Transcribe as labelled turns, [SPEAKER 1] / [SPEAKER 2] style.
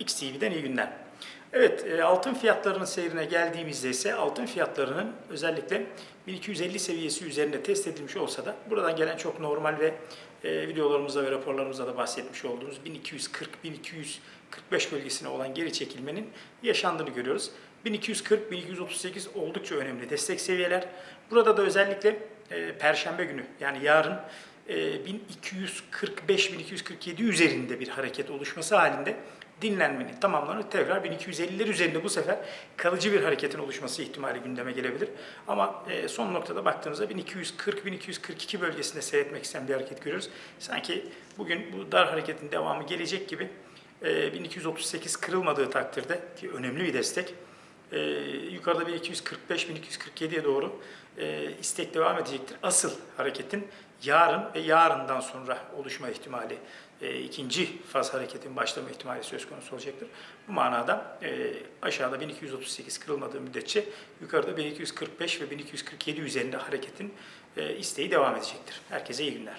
[SPEAKER 1] XTV'den iyi günler. Evet, e, altın fiyatlarının seyrine geldiğimizde ise altın fiyatlarının özellikle 1250 seviyesi üzerinde test edilmiş olsa da buradan gelen çok normal ve e, videolarımızda ve raporlarımızda da bahsetmiş olduğumuz 1240-1245 bölgesine olan geri çekilmenin yaşandığını görüyoruz. 1240-1238 oldukça önemli destek seviyeler. Burada da özellikle e, Perşembe günü yani yarın 1245-1247 üzerinde bir hareket oluşması halinde dinlenmenin tamamlanıp tekrar 1250'ler üzerinde bu sefer kalıcı bir hareketin oluşması ihtimali gündeme gelebilir. Ama e, son noktada baktığımızda 1240-1242 bölgesinde seyretmek isteyen bir hareket görüyoruz. Sanki bugün bu dar hareketin devamı gelecek gibi e, 1238 kırılmadığı takdirde ki önemli bir destek e, yukarıda 1245-1247'ye doğru e, istek devam edecektir. Asıl hareketin yarın ve yarından sonra oluşma ihtimali, e, ikinci faz hareketin başlama ihtimali söz konusu olacaktır. Bu manada e, aşağıda 1238 kırılmadığı müddetçe yukarıda 1245 ve 1247 üzerinde hareketin e, isteği devam edecektir. Herkese iyi günler.